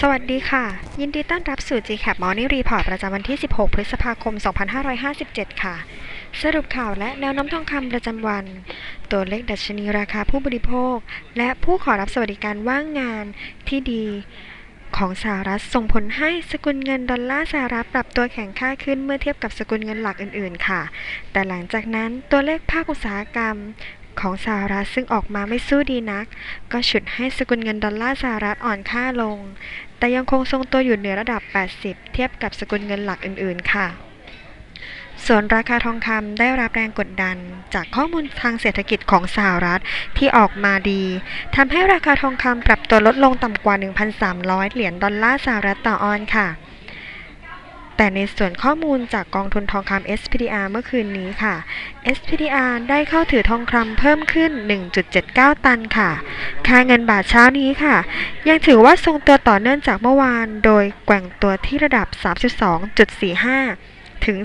สวัสดีค่ะ ยินดีต้อนรับสู่ GCAP Morning Report ประจำวันที่ 16 พฤษภาคม 2557 ค่ะ สรุปข่าวและแนวน้มทองคำประจำวัน ตัวเลขดัชนีราคาผู้บริโภค และผู้ขอรับสวัสดิการว่างงานที่ดีของสหรัฐส่งผลให้สกุลเงินดอลลาร์สหรัฐปรับตัวแข็งค่าขึ้นเมื่อเทียบกับสกุลเงินหลักอื่น ๆ ค่ะ แต่หลังจากนั้นตัวเลขภาคอุตสาหกรรม ของสหรัฐซึ่งออกมาไม่สู้ดีนัก ก็ฉุดให้สกุลเงินดอลลาร์สหรัฐอ่อนค่าลง แต่ยังคงทรงตัวอยู่เหนือระดับ 80 เทียบกับสกุลเงินหลักอื่น ๆ ค่ะ ส่วนราคาทองคำได้รับแรงกดดัน จากข้อมูลทางเศรษฐกิจของสหรัฐที่ออกมาดีทำให้ราคาทองคำปรับตัวลดลงต่ำกว่า 1,300 เหรียญดอลลาร์สหรัฐต่อออนซ์ค่ะ แต่ในส่วนข้อมูลจากกองทุนทองคำ SPDR เมื่อคืนนี้ค่ะ SPDR ได้เข้าถือทองคำเพิ่มขึ้น 1.79 ตันค่ะ ค่าเงินบาทเช้านี้ค่ะ ยังถือว่าทรงตัวต่อเนื่องจากเมื่อวาน โดยแกว่งตัวที่ระดับ 32.45 ถึง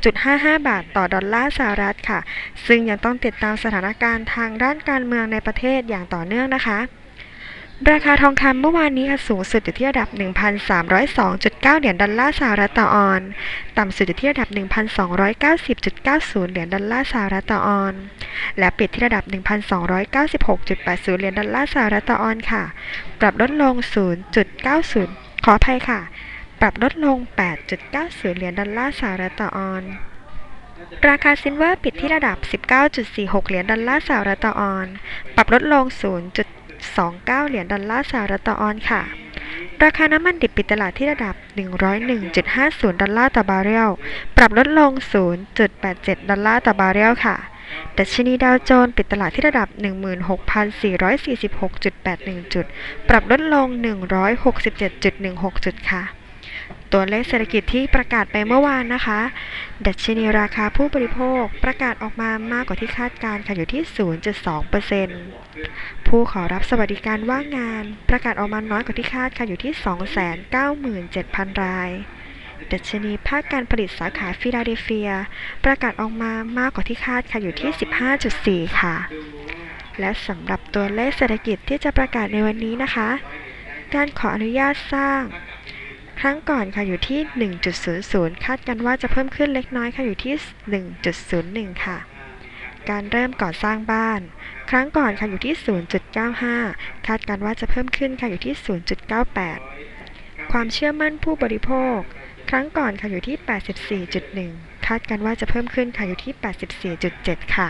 32.55 บาทต่อดอลลาร์สหรัฐค่ะ ซึ่งยังต้องติดตามสถานการณ์ทางด้านการเมืองในประเทศอย่างต่อเนื่องนะคะ ราคาทองคำเมื่อวานนี้ค่ะสูงสุดอยู่ที่ระดับ 1,302.9 เหรียญดอลลาร์สหรัฐต่อออน ต่ำสุดอยู่ที่ระดับ 1,290.90 เหรียญดอลลาร์สหรัฐต่อออน และปิดที่ระดับ 1,296.80 เหรียญดอลลาร์สหรัฐต่อออนค่ะ ปรับลดลง 0.90 ขออภัยค่ะ ปรับลดลง 8.90 เหรียญดอลลาร์สหรัฐต่อออนราคาซิลเวอร์ปิดที่ระดับ 19.46 เหรียญดอลลาร์สหรัฐต่อออน ปรับลดลง 0. 29 เหรียญดอลลาร์สหรัฐต่อออนซ์ค่ะ ราคาน้ำมันดิบปิดตลาดที่ระดับ 101.50 ดอลลาร์ต่อบาร์เรล ปรับลดลง 0.87 ดอลลาร์ต่อบาร์เรลค่ะดัชนีดาวโจนส์ปิดตลาดที่ระดับ 16,446.81 จุด ปรับลดลง 167.16 จุดค่ะ ตัวเลขเศรษฐกิจที่ประกาศไปเมื่อวานนะคะ ดัชนีราคาผู้บริโภคประกาศออกมามากกว่าที่คาดการณ์ค่ะอยู่ที่ 0.2%ผู้ขอรับสวัสดิการว่างงาน ประกาศออกมาน้อยกว่าที่คาดค่ะอยู่ที่ 297,000 ราย ดัชนีภาคการผลิตสาขาฟิลาเดลเฟีย ประกาศออกมามากกว่าที่คาดค่ะอยู่ที่ 15.4 ค่ะ และสำหรับตัวเลขเศรษฐกิจที่จะประกาศในวันนี้นะคะ การขออนุญาตสร้าง ครั้งก่อนค่ะอยู่ที่ 1.00 คาดกันว่าจะเพิ่มขึ้นเล็กน้อยค่ะอยู่ที่ 1.01 ค่ะ การเริ่มก่อสร้างบ้าน ครั้งก่อนค่ะอยู่ที่ 0.95 คาดกันว่าจะเพิ่มขึ้นค่ะอยู่ที่ 0.98 ความเชื่อมั่นผู้บริโภค ครั้งก่อนค่ะอยู่ที่ 84.1 คาดกันว่าจะเพิ่มขึ้นค่ะอยู่ที่ 84.7 ค่ะ